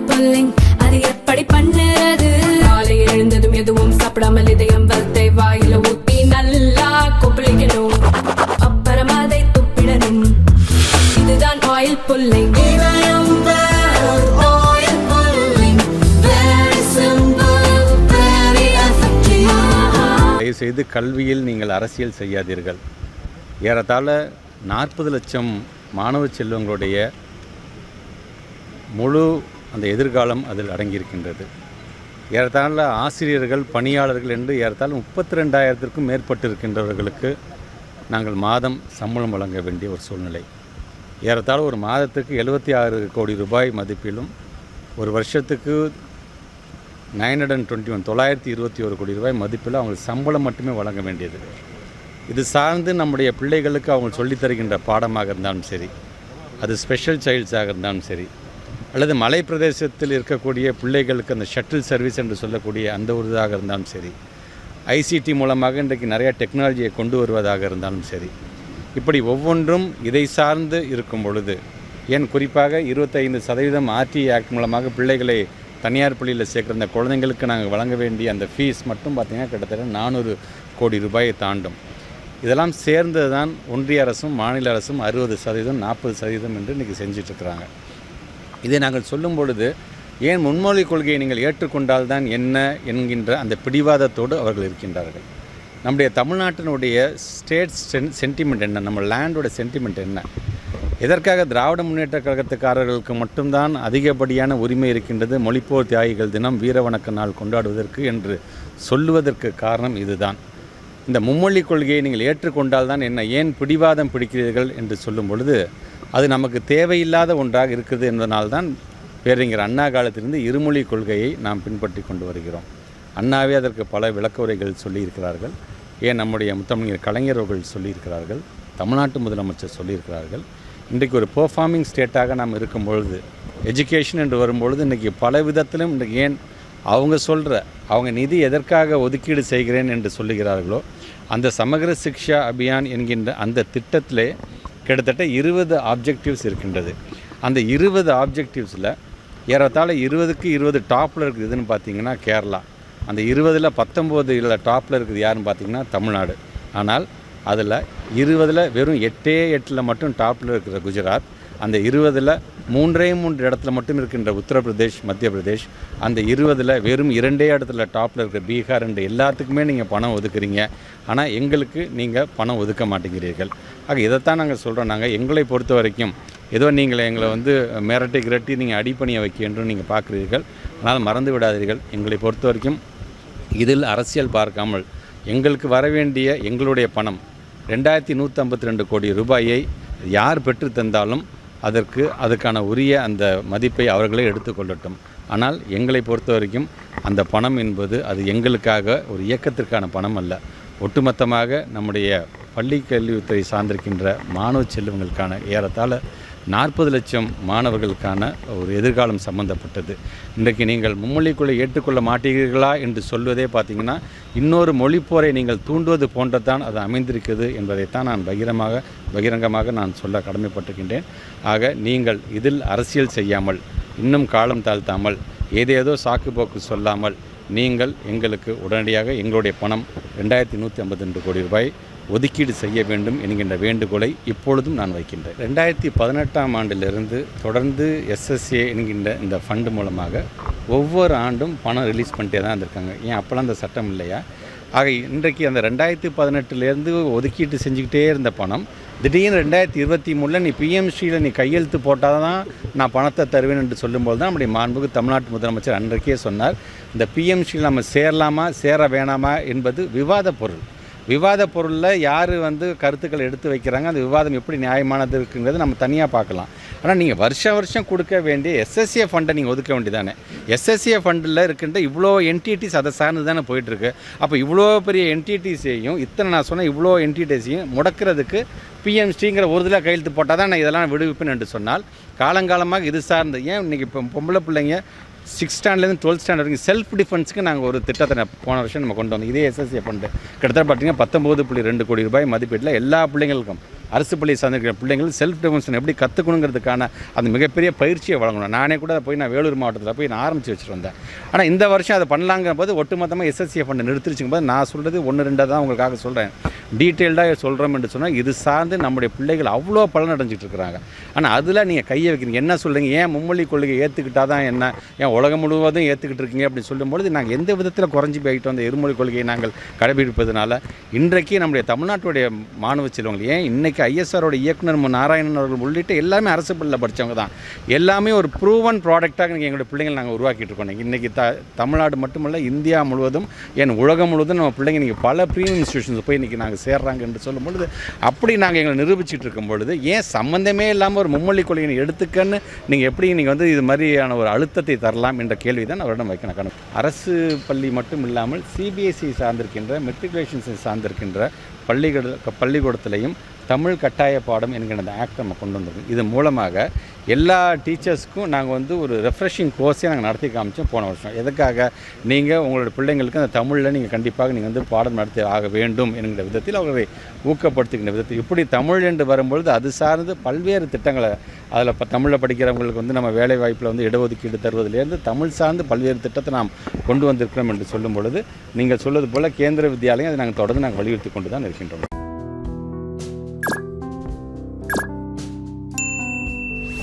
Oil pulling அது எப்படி பண்ணுறது? காலை எழுந்ததும் எதுவும் சாப்பிடாமல் இதயம் வளத்தை வாயில ஊத்தி நல்லா கொப்பளிக்கணும். அப்புறம் அதை துப்பிடணும். இதுதான் ஆயில் புல்லிங் செய்து கல்வியில் நீங்கள் அரசியல் செய்யாதீர்கள். ஏறத்தாழ நாற்பது லட்சம் மாணவ செல்வங்களுடைய முழு அந்த எதிர்காலம் அதில் அடங்கியிருக்கின்றது. ஏறத்தாழ ஆசிரியர்கள் பணியாளர்கள் என்று ஏறத்தாழ முப்பத்தி ரெண்டாயிரத்திற்கும் மேற்பட்டு இருக்கின்றவர்களுக்கு நாங்கள் மாதம் சம்பளம் வழங்க வேண்டிய ஒரு சூழ்நிலை. ஏறத்தாழ ஒரு மாதத்துக்கு எழுபத்தி ஆறு கோடி ரூபாய் மதிப்பிலும் ஒரு வருஷத்துக்கு நைன் ஹண்ட்ரட் டுவெண்ட்டி ஒன் தொள்ளாயிரத்தி இருபத்தி ஒரு கோடி ரூபாய் மதிப்பில் அவங்களுக்கு சம்பளம் மட்டுமே வழங்க வேண்டியது. இது சார்ந்து நம்முடைய பிள்ளைகளுக்கு அவங்க சொல்லித் தருகின்ற பாடமாக இருந்தாலும் சரி அது ஸ்பெஷல் சைல்ட்ஸாக இருந்தாலும் சரி அல்லது மலை பிரதேசத்தில் இருக்கக்கூடிய பிள்ளைகளுக்கு அந்த ஷட்டில் சர்வீஸ் என்று சொல்லக்கூடிய அந்த ஒரு இதாக இருந்தாலும் சரி ஐசிடி மூலமாக இன்றைக்கு நிறையா டெக்னாலஜியை கொண்டு வருவதாக இருந்தாலும் சரி இப்படி ஒவ்வொன்றும் இதை சார்ந்து இருக்கும் பொழுது ஏன் குறிப்பாக இருபத்தைந்து சதவீதம் ஆர்டி ஆக்ட் மூலமாக பிள்ளைகளை தனியார் பள்ளியில் சேர்க்குற அந்த குழந்தைங்களுக்கு நாங்கள் வழங்க வேண்டிய அந்த ஃபீஸ் மட்டும் பார்த்திங்கன்னா கிட்டத்தட்ட நானூறு கோடி ரூபாயை தாண்டும். இதெல்லாம் சேர்ந்தது தான் ஒன்றிய அரசும் மாநில அரசும் அறுபது சதவீதம் நாற்பது சதவீதம் என்று இன்றைக்கி செஞ்சிட்ருக்கிறாங்க. இதை நாங்கள் சொல்லும் பொழுது ஏன் முன்மொழி கொள்கையை நீங்கள் ஏற்றுக்கொண்டால்தான் என்ன என்கின்ற அந்த பிடிவாதத்தோடு அவர்கள் இருக்கின்றார்கள். நம்முடைய தமிழ்நாட்டினுடைய ஸ்டேட் சென் சென்டிமெண்ட் என்ன? நம்ம லேண்டோட சென்டிமெண்ட் என்ன? எதற்காக திராவிட முன்னேற்ற கழகத்துக்காரர்களுக்கு மட்டும்தான் அதிகப்படியான உரிமை இருக்கின்றது மொழிப்போர் தியாகிகள் தினம் வீரவணக்க நாள் கொண்டாடுவதற்கு என்று சொல்லுவதற்கு காரணம் இதுதான். இந்த மும்மொழி கொள்கையை நீங்கள் ஏற்றுக்கொண்டால் தான் என்ன? ஏன் பிடிவாதம் பிடிக்கிறீர்கள் என்று சொல்லும் பொழுது அது நமக்கு தேவையில்லாத ஒன்றாக இருக்குது என்பதனால்தான் பேரறிஞர் அண்ணா காலத்திலிருந்து இருமொழி கொள்கையை நாம் பின்பற்றி கொண்டு வருகிறோம். அண்ணாவே அதற்கு பல விளக்க உரைகள் சொல்லியிருக்கிறார்கள். ஏன் நம்முடைய முத்தமிழர் கலைஞர் அவர்கள் சொல்லியிருக்கிறார்கள். தமிழ்நாட்டு முதலமைச்சர் சொல்லியிருக்கிறார்கள். இன்றைக்கு ஒரு பெர்ஃபார்மிங் ஸ்டேட்டாக நாம் இருக்கும் பொழுது எஜுகேஷன் என்று வரும்பொழுது இன்றைக்கி பல விதத்திலும் இன்றைக்கு ஏன் அவங்க சொல்கிற அவங்க நிதி எதற்காக ஒதுக்கீடு செய்கிறேன் என்று சொல்லுகிறார்களோ அந்த சமகர சிக்ஷா அபியான் என்கின்ற அந்த திட்டத்திலே கிட்டத்தட்ட இருபது ஆப்ஜெக்டிவ்ஸ் இருக்கின்றது. அந்த இருபது ஆப்ஜெக்டிவ்ஸில் ஏறத்தாழ இருபதுக்கு இருபது டாப்பில் இருக்குது எதுன்னு பார்த்தீங்கன்னா கேரளா. அந்த இருபதில் பத்தொம்போது இல்லை டாப்பில் இருக்குது யாருன்னு பார்த்தீங்கன்னா தமிழ்நாடு. ஆனால் அதில் இருபதில் வெறும் எட்டே எட்டில் மட்டும் டாப்பில் இருக்கிற குஜராத். அந்த இருபதில் மூன்றே மூன்று இடத்துல மட்டும் இருக்கின்ற உத்தரப்பிரதேஷ் மத்திய பிரதேஷ் அந்த இருபதில் வெறும் இரண்டே இடத்துல டாப்பில் இருக்கிற பீகார் என்று எல்லாத்துக்குமே நீங்கள் பணம் ஒதுக்குறீங்க. ஆனால் எங்களுக்கு நீங்கள் பணம் ஒதுக்க மாட்டேங்கிறீர்கள். ஆக இதைத்தான் நாங்கள் சொல்கிறோம் நாங்கள் எங்களை பொறுத்த வரைக்கும் ஏதோ நீங்கள் எங்களை வந்து மிரட்டி கிரட்டி நீங்கள் அடிப்பணிய வைக்க நீங்கள் பார்க்குறீர்கள். ஆனால் மறந்து விடாதீர்கள். எங்களை பொறுத்த வரைக்கும் இதில் அரசியல் பார்க்காமல் எங்களுக்கு வர வேண்டிய எங்களுடைய பணம் ரெண்டாயிரத்தி நூற்றி ஐம்பத்தி ரெண்டு கோடி ரூபாயை யார் பெற்று தந்தாலும் அதற்கு அதுக்கான உரிய அந்த மதிப்பை அவர்களே எடுத்துக்கொள்ளட்டும் ஆனால் எங்களை பொறுத்த வரைக்கும் அந்த பணம் என்பது அது எங்களுக்காக ஒரு இயக்கத்திற்கான பணம் அல்ல. ஒட்டுமொத்தமாக நம்முடைய பள்ளி கல்வித்துறை சார்ந்திருக்கின்ற மாணவ செல்வங்களுக்கான ஏறத்தாழ நாற்பது லட்சம் மாணவர்களுக்கான ஒரு எதிர்காலம் சம்பந்தப்பட்டது. இன்றைக்கு நீங்கள் மும்மொழிக்குள்ளே ஏற்றுக்கொள்ள மாட்டீர்களா என்று சொல்வதே பார்த்தீங்கன்னா இன்னொரு மொழிப்போரை நீங்கள் தூண்டுவது போன்றதான் அது அமைந்திருக்கிறது என்பதைத்தான் நான் பகிரமாக பகிரங்கமாக நான் சொல்ல கடமைப்பட்டிருக்கின்றேன். ஆக நீங்கள் இதில் அரசியல் செய்யாமல் இன்னும் காலம் தாழ்த்தாமல் ஏதேதோ சாக்கு போக்கு சொல்லாமல் நீங்கள் எங்களுக்கு உடனடியாக எங்களுடைய பணம் ரெண்டாயிரத்தி நூற்றி ஐம்பத்தி ரெண்டு கோடி ரூபாய் ஒதுக்கீடு செய்ய வேண்டும் என்கின்ற வேண்டுகோளை இப்பொழுதும் நான் வைக்கின்றேன். ரெண்டாயிரத்தி பதினெட்டாம் ஆண்டிலிருந்து தொடர்ந்து எஸ்எஸ்ஏ என்கின்ற இந்த ஃபண்டு மூலமாக ஒவ்வொரு ஆண்டும் பணம் ரிலீஸ் பண்ணிட்டே தான் இருந்திருக்காங்க. ஏன் அப்போல்லாம் அந்த சட்டம் இல்லையா? ஆக இன்றைக்கு அந்த ரெண்டாயிரத்தி பதினெட்டுலேருந்து ஒதுக்கீட்டு செஞ்சுக்கிட்டே இருந்த பணம் திடீர்னு ரெண்டாயிரத்தி இருபத்தி மூணில் நீ பிஎம்சியில் நீ கையெழுத்து போட்டால் தான் நான் பணத்தை தருவேன் என்று சொல்லும்போது தான் நம்முடைய மாண்புக்கு தமிழ்நாட்டு முதலமைச்சர் அன்றைக்கே சொன்னார். இந்த பிஎம்சியில் நம்ம சேரலாமா சேர வேணாமா என்பது விவாத பொருள். விவாத பொருளில் யார் வந்து கருத்துக்களை எடுத்து வைக்கிறாங்க அந்த விவாதம் எப்படி நியாயமானது இருக்குங்கிறது நம்ம தனியாக பார்க்கலாம். ஆனால் நீங்கள் வருஷம் வருஷம் கொடுக்க வேண்டிய எஸ்எஸ்ஏ ஃபண்டை நீங்கள் ஒதுக்க வேண்டியதானே? எஸ்எஸ்ஏ ஃபண்டில் இருக்கின்ற இவ்வளோ என்டிடிஸ் அதை சார்ந்து தானே போயிட்டுருக்கு. அப்போ இவ்வளோ பெரிய என்டிடிஸையும் இத்தனை நான் சொன்ன இவ்வளோ என்டிடிஸையும் முடக்கிறதுக்கு பிஎம்ஸ்டிங்கிற ஒரு இதில் கையெழுத்து போட்டால் தான் நான் இதெல்லாம் விடுவிப்பேன் என்று சொன்னால் காலங்காலமாக இது சார்ந்து ஏன் இன்றைக்கி இப்போ பொம்பளை பிள்ளைங்க சிக்ஸ் ஸ்டாண்டர்ட்லேருந்து டுவெல்த் ஸ்டாண்டர்ட் வரைக்கும் செல்ஃப் டிஃபென்ஸுக்கு நாங்கள் ஒரு திட்டத்தை போன வருஷம் நம்ம கொண்டு வந்தோம். இதே எஸ்எஸ்ஏ ஃபண்டு கிட்டத்தட்ட பார்த்தீங்கன்னா பத்தொம்போது புள்ளி ரெண்டு கோடி ரூபாய் மதிப்பீட்டில் எல்லா பிள்ளைங்களுக்கும். அரசு பள்ளி சார்ந்திருக்கிற பிள்ளைங்கள் செல்ஃப் டிஃபென்ஸ் எப்படி கற்றுக்கணுங்கிறதுக்கான அந்த மிகப்பெரிய பயிற்சியை வழங்கணும். நானே கூட அதை போய் நான் வேலூர் மாவட்டத்தில் போய் நான் ஆரம்பித்து வச்சுட்டு வந்தேன் ஆனால் இந்த வருஷம் அதை பண்ணலாங்கிற போது ஒட்டுமொத்தமாக எஸ்எஸ்சியை ஃபண்டை நிறுத்திருச்சுங்க போது நான் சொல்கிறது ஒன்று ரெண்டாக தான் உங்களுக்காக சொல்கிறேன் டீட்டெயில்டாக சொல்கிறோம் என்று சொன்னால் இது சார்ந்து நம்முடைய பிள்ளைகள் அவ்வளோ பலன் அடைஞ்சிட்டு இருக்கிறாங்க. ஆனால் அதில் நீங்கள் கையை வைக்கிறீங்க. என்ன சொல்கிறீங்க ஏன் மும்மொழி கொள்கை ஏற்றுக்கிட்டால் தான் என்ன? ஏன் உலகம் முழுவதும் ஏற்றுக்கிட்டு இருக்கீங்க? அப்படின்னு சொல்லும்பொழுது நாங்கள் எந்த விதத்தில் குறைஞ்சி போயிட்டு வந்த இருமொழி கொள்கையை நாங்கள் கடைபிடிப்பதனால இன்றைக்கு நம்முடைய தமிழ்நாட்டுடைய மாணவ செல்வங்கள் ஏன் இன்றைக்கி ஐஎஸ்ஆரோட இயக்குனர் மு. நாராயணன் அவர்கள் உள்ளிட்ட எல்லாமே அரசு பள்ளியில் படித்தவங்க தான் எல்லாமே ஒரு ப்ரூவன் ப்ராடக்டாக நீங்கள் எங்களுடைய பிள்ளைங்கள் நாங்கள் உருவாக்கிட்டு இருக்கோம் இன்றைக்கி த தமிழ்நாடு மட்டுமல்ல இந்தியா முழுவதும் என் உலகம் முழுவதும் நம்ம பிள்ளைங்க நீங்கள் பல ப்ரீமியம் இன்ஸ்டியூஷன்ஸ் போய் இன்றைக்கி நாங்கள் சேர்றாங்க என்று சொல்லும் பொழுது அப்படி நாங்கள் எங்களை நிரூபிச்சுட்டு இருக்கும் பொழுது ஏன் சம்மந்தமே இல்லாமல் ஒரு மும்மொழி கொள்கையை எடுத்துக்கன்னு நீங்கள் எப்படி நீங்கள் வந்து இது மாதிரியான ஒரு அழுத்தத்தை தரலாம் என்ற கேள்வி தான் அவரிடம் வைக்கணும் கணக்கு அரசு பள்ளி மட்டும் இல்லாமல் சிபிஎஸ்சி சார்ந்திருக்கின்ற மெட்ரிகுலேஷன்ஸை சார்ந்திருக்கின்ற பள்ளிகள் பள்ளிக்கூடத்திலையும் தமிழ் கட்டாய பாடம் என்கிற அந்த ஆக்ட் நம்ம கொண்டு வந்திருக்கோம் இது மூலமாக எல்லா டீச்சர்ஸ்க்கும் நாங்கள் வந்து ஒரு ரெஃப்ரெஷிங் கோர்ஸே நாங்கள் நடத்தி காமிச்சோம் போன வருஷம். எதுக்காக? நீங்கள் உங்களோட பிள்ளைங்களுக்கு அந்த தமிழில் நீங்கள் கண்டிப்பாக நீங்கள் வந்து பாடம் நடத்தி ஆக வேண்டும் என்கிற விதத்தில் அவர்களை ஊக்கப்படுத்துகின்ற விதத்தில். இப்படி தமிழ் என்று வரும்பொழுது அது சார்ந்து பல்வேறு திட்டங்களை அதில் இப்போ தமிழில் படிக்கிறவங்களுக்கு வந்து நம்ம வேலை வாய்ப்பில் வந்து இடஒதுக்கீடு தருவதிலேருந்து தமிழ் சார்ந்து பல்வேறு திட்டத்தை நாம் கொண்டு வந்திருக்கிறோம் என்று சொல்லும் பொழுது நீங்கள் சொல்வது போல் கேந்திர வித்யாலயம் அதை நாங்கள் தொடர்ந்து நாங்கள் வலியுறுத்தி கொண்டு தான் இருக்கின்றோம்